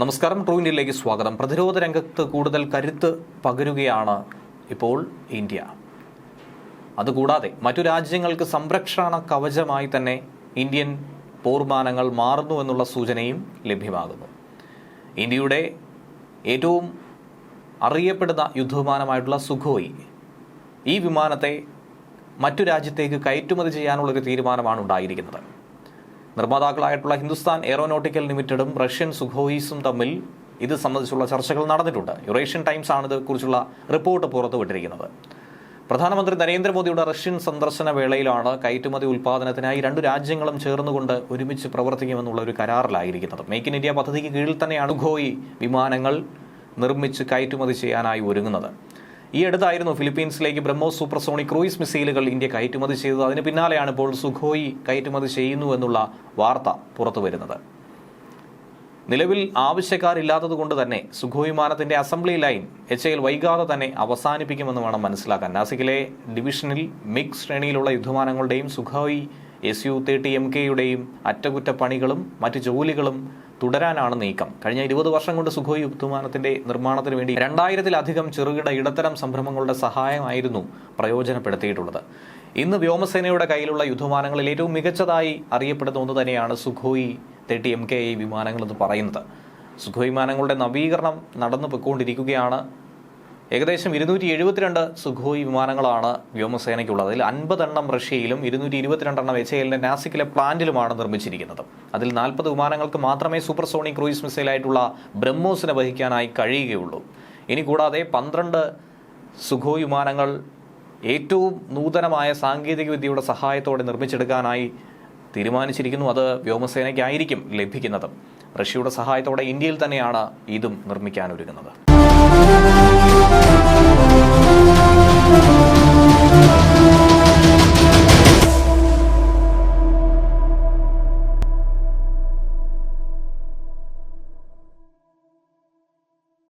നമസ്കാരം. ട്രൂ ഇന്ത്യയിലേക്ക് സ്വാഗതം. പ്രതിരോധ രംഗത്ത് കൂടുതൽ കരുത്ത് പകരുകയാണ് ഇപ്പോൾ ഇന്ത്യ. അതുകൂടാതെ മറ്റു രാജ്യങ്ങൾക്ക് സംരക്ഷണ കവചമായി തന്നെ ഇന്ത്യൻ പോർമാനങ്ങൾ മാറുന്നു എന്നുള്ള സൂചനയും ലഭ്യമാകുന്നു. ഇന്ത്യയുടെ ഏറ്റവും അറിയപ്പെടുന്ന യുദ്ധവിമാനമായിട്ടുള്ള സുഖോയ് ഈ വിമാനത്തെ മറ്റു രാജ്യത്തേക്ക് കയറ്റുമതി ചെയ്യാനുള്ളൊരു തീരുമാനമാണ് ഉണ്ടായിരിക്കുന്നത്. നിർമ്മാതാക്കളായിട്ടുള്ള ഹിന്ദുസ്ഥാൻ എയറോനോട്ടിക്കൽ ലിമിറ്റഡും റഷ്യൻ സുഖോയിസും തമ്മിൽ ഇത് സംബന്ധിച്ചുള്ള ചർച്ചകൾ നടന്നിട്ടുണ്ട്. യുറേഷ്യൻ ടൈംസ് ആണ് ഇതേക്കുറിച്ചുള്ള റിപ്പോർട്ട് പുറത്തുവിട്ടിരിക്കുന്നത്. പ്രധാനമന്ത്രി നരേന്ദ്രമോദിയുടെ റഷ്യൻ സന്ദർശന വേളയിലാണ് കയറ്റുമതി ഉൽപ്പാദനത്തിനായി രണ്ടു രാജ്യങ്ങളും ചേർന്നുകൊണ്ട് ഒരുമിച്ച് പ്രവർത്തിക്കുമെന്നുള്ള ഒരു കരാറിലായിരിക്കുന്നത്. മേക്ക് ഇൻ ഇന്ത്യ പദ്ധതിക്ക് കീഴിൽ തന്നെയാണ് ഖോയി വിമാനങ്ങൾ നിർമ്മിച്ച് കയറ്റുമതി ചെയ്യാനായി ഒരുങ്ങുന്നത്. ഈ അടുത്തായിരുന്നു ഫിലിപ്പീൻസിലേക്ക് ബ്രഹ്മോസ് സൂപ്പർസോണിക് ക്രൂയിസ് മിസൈലുകൾ ഇന്ത്യ കയറ്റുമതി ചെയ്തത്. അതിന് പിന്നാലെയാണ് ഇപ്പോൾ സുഖോയി കയറ്റുമതി ചെയ്യുന്നു എന്നുള്ള വാർത്ത പുറത്തു വരുന്നത്. നിലവിൽ ആവശ്യക്കാരില്ലാത്തതുകൊണ്ട് തന്നെ സുഖോയ് വിമാനത്തിന്റെ അസംബ്ലി ലൈൻ എച്ച് എൽ വൈകാതെ തന്നെ അവസാനിപ്പിക്കുമെന്ന് വേണം മനസ്സിലാക്കാൻ. നാസിക്കിലെ ഡിവിഷനിൽ മിക്സ് ശ്രേണിയിലുള്ള യുദ്ധവിമാനങ്ങളുടെയും Sukhoi S U thirty M കെയുടെയും അറ്റകുറ്റപ്പണികളും മറ്റ് ജോലികളും തുടരാനാണ് നീക്കം. കഴിഞ്ഞ ഇരുപത് വർഷം കൊണ്ട് സുഖോയ് യുദ്ധവിമാനത്തിന്റെ നിർമ്മാണത്തിന് വേണ്ടി രണ്ടായിരത്തിലധികം ചെറുകിട ഇടത്തരം സംരംഭങ്ങളുടെ സഹായമായിരുന്നു പ്രയോജനപ്പെടുത്തിയിട്ടുള്ളത്. ഇന്ന് വ്യോമസേനയുടെ കയ്യിലുള്ള യുദ്ധമാനങ്ങളിൽ ഏറ്റവും മികച്ചതായി അറിയപ്പെടുന്ന ഒന്ന് തന്നെയാണ് സുഖോയി തേർട്ടി എം കെ വിമാനങ്ങൾ എന്ന് പറയുന്നത്. സുഖോയ് വിമാനങ്ങളുടെ നവീകരണം നടന്നു പൊയ്ക്കൊണ്ടിരിക്കുകയാണ് ഏകദേശം ഇരുന്നൂറ്റി എഴുപത്തിരണ്ട് സുഖോയ് വിമാനങ്ങളാണ് വ്യോമസേനയ്ക്കുള്ളത്. അതിൽ അൻപതെണ്ണം റഷ്യയിലും ഇരുന്നൂറ്റി ഇരുപത്തിരണ്ടെണ്ണം എച്ച് എല്ലിന്റെ നാസിക്കിലെ പ്ലാന്റിലുമാണ് നിർമ്മിച്ചിരിക്കുന്നത്. അതിൽ നാൽപ്പത് വിമാനങ്ങൾക്ക് മാത്രമേ സൂപ്പർസോണിക് ക്രൂയിസ് മിസൈലായിട്ടുള്ള ബ്രഹ്മോസിനെ വഹിക്കാനായി കഴിയുകയുള്ളൂ. ഇനി കൂടാതെ പന്ത്രണ്ട് സുഖോയ് വിമാനങ്ങൾ ഏറ്റവും നൂതനമായ സാങ്കേതിക വിദ്യയുടെ സഹായത്തോടെ നിർമ്മിച്ചെടുക്കാനായി തീരുമാനിച്ചിരിക്കുന്നു. അത് വ്യോമസേനയ്ക്കായിരിക്കും ലഭിക്കുന്നത്. റഷ്യയുടെ സഹായത്തോടെ ഇന്ത്യയിൽ തന്നെയാണ് ഇതും നിർമ്മിക്കാനൊരുങ്ങുന്നത്.